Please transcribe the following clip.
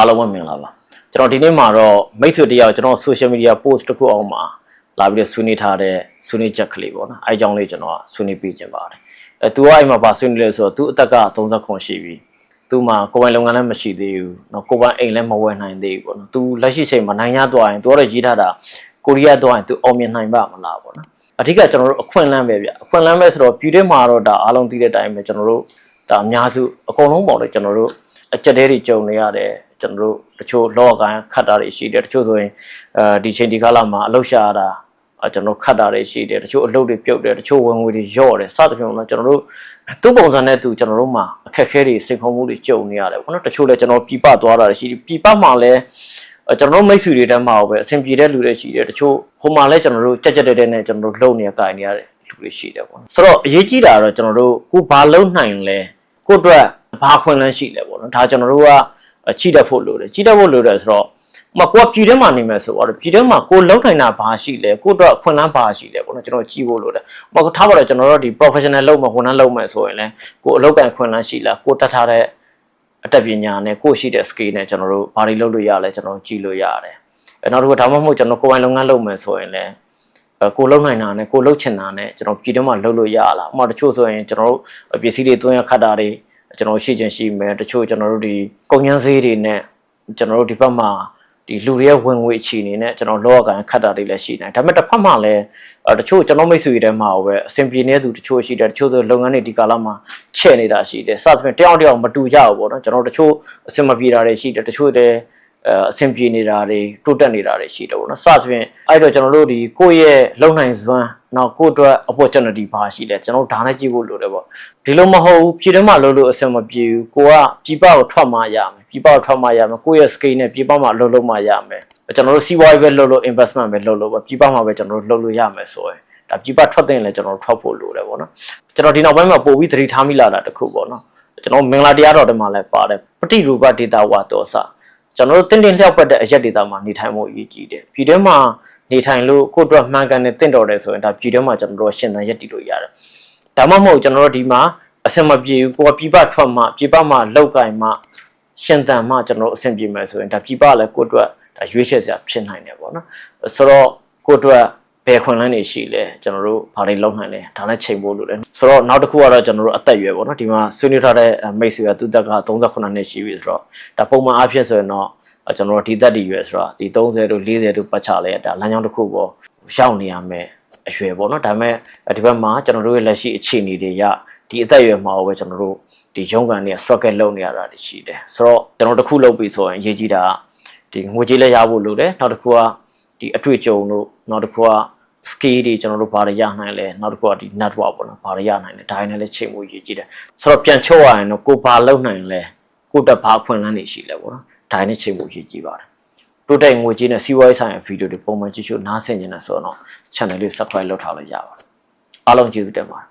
အားလုံးပဲမင်္ဂလာပါကျွန်တော်ဒီနေ့မှာတော့မိတ်ဆွေတယောက်ကျွန်တော် social media post တစ်ခုအောင်မှာလာပြီးတော့ဆွေးနွေးထားတဲ့ဆွေးနွေးချက်ကလေးပေါ့နော်အဲအကြောင်းလေးကျွန်တော်ကဆွေးနွေးပြခြင်းပါတယ်အဲသူကအိမ်မှာပါဆွေးနွေးလဲဆိုတော့သူအသက်က30ခွန်ရှိပြီသူမှကိုယ်ပိုင်လုပ်ငန်းလည်းမရှိသေးဘူးเนาะကိုယ်ပိုင်အိမ်လည်းမဝယ်နိုင်သေးဘူးပေါ့နော်သူလက်ရှိချိန်မှာနိုင်ရသွားရင်သူကတော့ရေးထားတာကိုရီးယားသွားရင်သူအောင်မြင်နိုင်ပါမလားပေါ့နော်အဓိကကျွန်တော်တို့အခွင့်အလမ်းပဲဗျအခွင့်အလမ်းပဲဆိုတော့ပြည်ထဲမှာတော့ဒါအားလုံးသိတဲ့အတိုင်းပဲကျွန်တော်တို့ဒါအများစုအကုန်လုံးပေါ့လေကျွန်တော်တို့ အကြက်တဲတွေကြုံနေရတယ်ကျွန်တော်တို့တချို့လောကကန်ခတ်တာတွေရှိတယ်တချို့ဆိုရင်အဲဒီချိန်ဒီကာလမှာအလုပ်ရှာရတာအဲကျွန်တော်ခတ်တာတွေရှိတယ်တချို့အလုပ်တွေပြုတ်တယ်တချို့ဝင်ငွေတွေယော့တယ်စသဖြင့်တော့ကျွန်တော်တို့သူ့ပုံစံနဲ့သူကျွန်တော်တို့မှာအခက်အခဲတွေစိန်ခေါ်မှုတွေကြုံနေရတယ်ပေါ့နော်တချို့လည်းကျွန်တော်ပြပသွားတာရှိတယ်ပြပမှာလည်းအဲကျွန်တော်တို့မိတ်ဆွေတွေတန်းမှာပဲအဆင်ပြေတဲ့လူတွေရှိတယ်တချို့ဟိုမှာလည်းကျွန်တော်တို့ကြက်ကြက်တဲတဲနဲ့ကျွန်တော်တို့လှုပ်နေကြင်နေရတဲ့လူတွေရှိတယ်ပေါ့နော်ဆိုတော့အရေးကြီးတာကတော့ကျွန်တော်တို့ကိုဘာလုံနိုင်လဲကိုယ့်အတွက် ဘာခွင့်လန်းရှိလဲပေါ့နော်ဒါကျွန်တော်တို့ကချိတတ်ဖို့လိုတယ်ချိတတ်ဖို့လိုတယ်ဆိုတော့မကိုကပြည်ထဲမှာနေမယ်ဆိုတော့ပြည်ထဲမှာကိုလုံနိုင်တာဘာရှိလဲကိုအတွက်အခွင့်အလမ်းဘာရှိလဲပေါ့နော်ကျွန်တော်ကြည့်ဖို့လိုတယ်မဟုတ်ထားပါတော့ကျွန်တော်တို့ဒီ professional လုပ်မှာဝန်ထမ်းလုပ်မယ်ဆိုရင်လည်းကိုအလုပ်ကန်ခွင့်လန်းရှိလားကိုတတ်ထားတဲ့အတတ်ပညာနဲ့ကိုရှိတဲ့ skill နဲ့ကျွန်တော်တို့ဘာတွေလုပ်လို့ရလဲကျွန်တော်ကြည့်လို့ရတယ်အဲနောက်တစ်ခုဒါမှမဟုတ်ကျွန်တော်ကိုယ်ပိုင်လုပ်ငန်းလုပ်မယ်ဆိုရင်လည်းအဲကိုလုံနိုင်တာနဲ့ကိုလုံချင်တာနဲ့ကျွန်တော်ပြည်ထဲမှာလုပ်လို့ရလားဥပမာတချို့ဆိုရင်ကျွန်တော်တို့ပစ္စည်းတွေတွင်းရခတ်တာတွေ ကျွန်တော်ရှိချင်ရှိမယ်တချို့ကျွန်တော်တို့ဒီကုန်ကျန်းစည်းတွေနဲ့ကျွန်တော်တို့ဒီဘက်မှာဒီလူတွေရဲ့ဝင်ငွေအခြေအနေနဲ့ကျွန်တော်လောကကန်ခတ်တာတွေလည်းရှိနေဒါပေမဲ့တစ်ဖက်မှာလည်းအဲတချို့ကျွန်တော်မိတ်ဆွေတွေမှာပဲအဆင်ပြေနေသူတချို့ရှိတယ်တချို့ဆိုလုပ်ငန်းတွေဒီကာလမှာချဲ့နေတာရှိတယ်စသဖြင့်တယောက်တယောက်မတူကြဘူးပေါ့နော်ကျွန်တော်တချို့အဆင်မပြေတာတွေရှိတယ်တချို့တွေအဲ အဆင်ပြေနေတာတွေတိုးတက်နေတာတွေရှိတယ်ပေါ့နော်စသဖြင့်အဲ့တော့ကျွန်တော်တို့ဒီကိုယ့်ရဲ့လုံနိုင်စွမ်းနောက်ကိုယ့်အတွက် opportunity ဘာရှိလဲကျွန်တော်တို့ဒါနဲ့ကြည့်ဖို့လိုတယ်ပေါ့ဒီလိုမဟုတ်ဘူးပြည်ထဲမှာလုပ်လို့အဆင်မပြေဘူးကိုကပြည်ပကိုထွက်မှရမယ်ပြည်ပကိုထွက်မှရမယ်ကိုယ့်ရဲ့ skill နဲ့ပြည်ပမှာလုပ်လို့မှရမယ်ကျွန်တော်တို့စီးပွားရေးပဲလုပ်လို့ investment ပဲလုပ်လို့ပဲပြည်ပမှာပဲကျွန်တော်တို့လုပ်လို့ရမယ်ဆိုရင်ဒါပြည်ပထွက်တဲ့ရင်လည်းကျွန်တော်တို့ထွက်ဖို့လိုတယ်ပေါ့နော်ကျွန်တော်ဒီနောက်ပိုင်းမှာပို့ပြီးသတိထားမိလာတာတစ်ခုပေါ့နော်ကျွန်တော်မင်္ဂလာတရားတော်တွေမှာလည်းပါတယ်ပฏิရူပဒေတာဝါတော်စ ကျွန်တော်တို့တင်းတင်းလျှောက်ပတ်တဲ့အရက်ဒေတာမှာနေထိုင်ဖို့အရေးကြီးတယ်ပြည်ထဲမှာနေထိုင်လို့ကိုယ့်အတွက်မှန်ကန်တဲ့တင့်တော်တယ်ဆိုရင်ဒါပြည်ထဲမှာကျွန်တော်တို့ရှင်းတန်ရက်တည်လို့ရတယ်ဒါမှမဟုတ်ကျွန်တော်တို့ဒီမှာအစင်မပြေဘူးကိုကပြည်ပထွက်မှပြည်ပမှာလောက်ကင်မှရှင်းတန်မှကျွန်တော်တို့အဆင်ပြေမယ်ဆိုရင်ဒါပြည်ပလည်းကိုယ့်အတွက်ဒါရွေးချယ်စရာဖြစ်နိုင်တယ်ပေါ့နော်ဆိုတော့ကိုယ့်အတွက် ဘယ်ခွင့်လန်းနေရှိလဲကျွန်တော်တို့ဘာတွေလုပ်နိုင်လဲဒါနဲ့ချိန်ဖို့လိုတယ်ဆိုတော့နောက်တစ်ခုကတော့ကျွန်တော်တို့အသက်အရွယ်ပေါ့နော်ဒီမှာဆွေးနွေးထားတဲ့မိတ်ဆွေကသူတက်က38နှစ်ရှိပြီဆိုတော့ဒါပုံမှန်အားဖြင့်ဆိုရင်တော့ကျွန်တော်တို့ဒီသက်တည်ရွယ်ဆိုတော့ဒီ30တို့40တို့ပတ်ချလဲဒါလမ်းကြောင်းတစ်ခုပေါ့ရောက်နေရမယ်အရွယ်ပေါ့နော်ဒါပေမဲ့ဒီဘက်မှာကျွန်တော်တို့ရဲ့လက်ရှိအခြေအနေတွေရဒီအသက်အရွယ်မှာပဲကျွန်တော်တို့ဒီရုံးကန်တွေ struggle လုပ်နေရတာရှိတယ်ဆိုတော့ကျွန်တော်တစ်ခုလုပ်ပြီဆိုရင်အရေးကြီးတာဒီငွေကြေးလည်းရဖို့လိုတယ်နောက်တစ်ခုက ဒီအတွေ့အကြုံတို့နောက်တစ်ခုက skill တွေကျွန်တော်တို့ဘာတွေရနိုင်လဲနောက်တစ်ခုကဒီ network ပေါ့နော်ဘာတွေရနိုင်လဲဒါတွေနဲ့လည်းချိန်မှုရည်ကြည့်တယ်ဆိုတော့ပြန်ချုပ်ရရင်တော့ကိုဘာလုပ်နိုင်လဲကိုတက်ဘာခွင့်လန်းနေရှိလဲပေါ့နော်ဒါတွေနဲ့ချိန်မှုရည်ကြည့်ပါတယ်တိုးတက်ငွေကြေးနဲ့စီးပွားရေးဆိုင်ရာဗီဒီယိုတွေပုံမှန်ကြည့်ရှုနားဆင်နေတယ်ဆိုတော့ channel လေး subscribe လုပ်ထားလို့ရပါတယ်အားလုံးကျေးဇူးတင်ပါတယ်